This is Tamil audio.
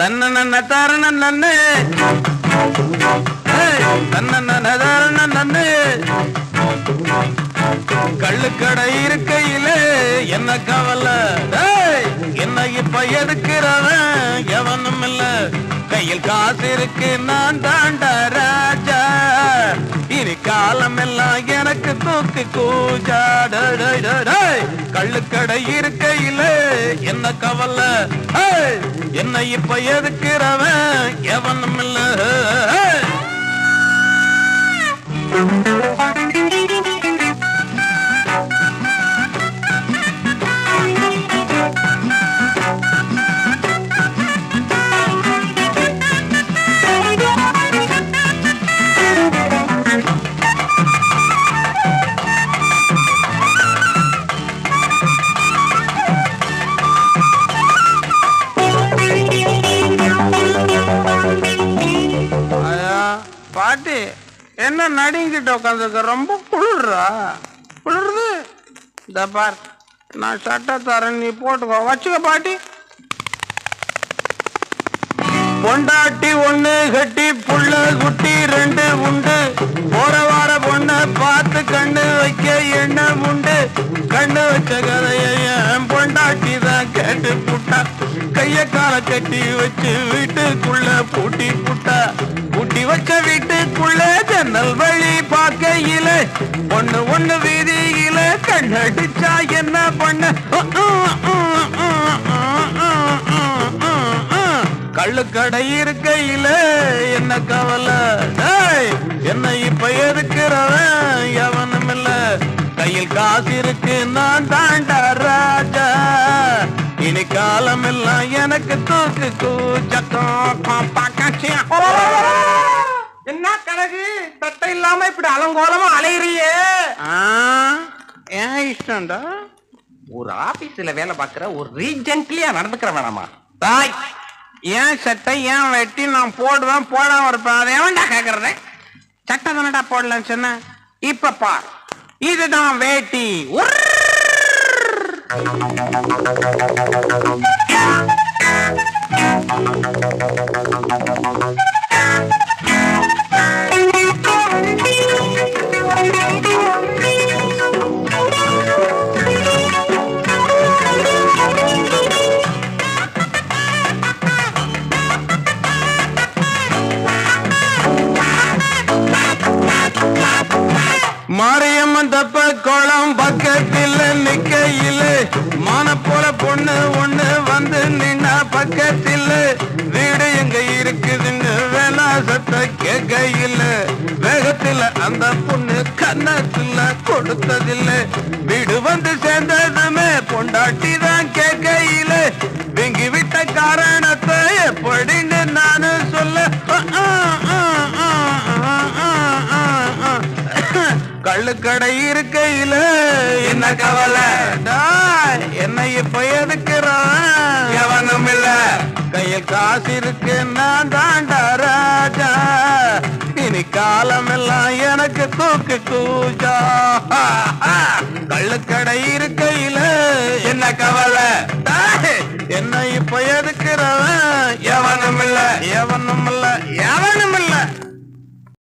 தன்ன தாரண நன்னு தன்ன தாரண நன்னு கள்ளுக்கடை இருக்கையில என்ன கவலை? என்ன இப்ப எதுக்குறவன்? எவனும் இல்ல. கையில் காசு இருக்கு நான் தாண்டா ராஜா. இனி காலம் எல்லாம் கணக்கு தூக்கு கூஜா கள்ளுக்கடை இருக்கையில என்ன கவல? என்ன இப்ப எதுக்குறவன்? எவனும் இல்லை. பாட்டி என்ன நடுங்கிட்ட உட்காந்துருக்க ரொம்ப குளிர்றா. குளிருது இந்த பார் நான் சட்டை தரேன் நீ போட்டுக்கோ. வச்சுக்க பாட்டி. பொண்டாட்டி ஒண்ணு கட்டி புள்ள குட்டி ரெண்டு உண்டு. போற வார பொண்ண பார்த்து கண்ணு வைக்க என்ன உண்டு. கண்ணு வச்ச கதைய என் பொண்டாட்டி தான் கேட்டு புட்டா. கைய கால கட்டி வச்சு வீட்டுக்குள்ள பூட்டி புட்டா. பூட்டி வச்ச ஜன்னல் வழி பார்க்கையில ஒண்ணு ஒண்ணு வீதியில கண்ணடிச்சா என்ன பண்ண? கள்ளுக்கடை இருக்கையில என்ன கவலை? என்ன இப்ப எதுக்குறவன்? எவனும் இல்ல கையில் காசு இருக்கு நான் தாண்டா ராஜா. இனி காலம் எல்லாம் எனக்கு தூக்கு கூச்சக்கம் பாக்கியா என்ன கணக்கு தட்டை இல்லாம இப்படி அலங்கோலமா அலையிறியே? ஏன் இஷ்டம்டா? ஒரு ஆபீஸ்ல வேலை பார்க்கிற ஒரு ரீஜென்ட்லியா நடந்துக்கிற வேணாமா? தாய் ஏன் சட்டை ஏன் வெட்டி நான் போடுவேன் போடாம இருப்பேன்? அதை எவன்டா கேக்குறது? சட்டை தானடா போடலன்னு சொன்னேன் இப்ப பார். இதுதான் வேட்டி. உர்ர். மாரியம்மன் தப்ப குளம் பக்கத்தில் நிக்கையில். மான போல பொண்ணு ஒண்ணு வந்து நின்னா பக்கத்தில். வீடு எங்க இருக்குதுன்னு வேணா சத்த கேட்கையில். வேகத்தில் அந்த பொண்ணு கண்ணத்தில் கொடுத்ததில்லை. வீடு வந்து சேர்ந்ததுமே பொண்டாட்டி தான் கள்ளுக்கடை இருக்கையில என்ன கவலை? டாய், என்ன இப்ப எதுக்குறான்? எவனும் இல்ல. கையில் காசு இருக்கு நான் தாண்டா ராஜா. இனி காலம் எல்லாம் எனக்கு தூக்கு கூஜா கள்ளுக்கடை இருக்கையில என்ன கவலை? டாய், என்ன இப்ப எதுக்குறவன் எவனும் இல்ல. எவனும் இல்ல. எவனும்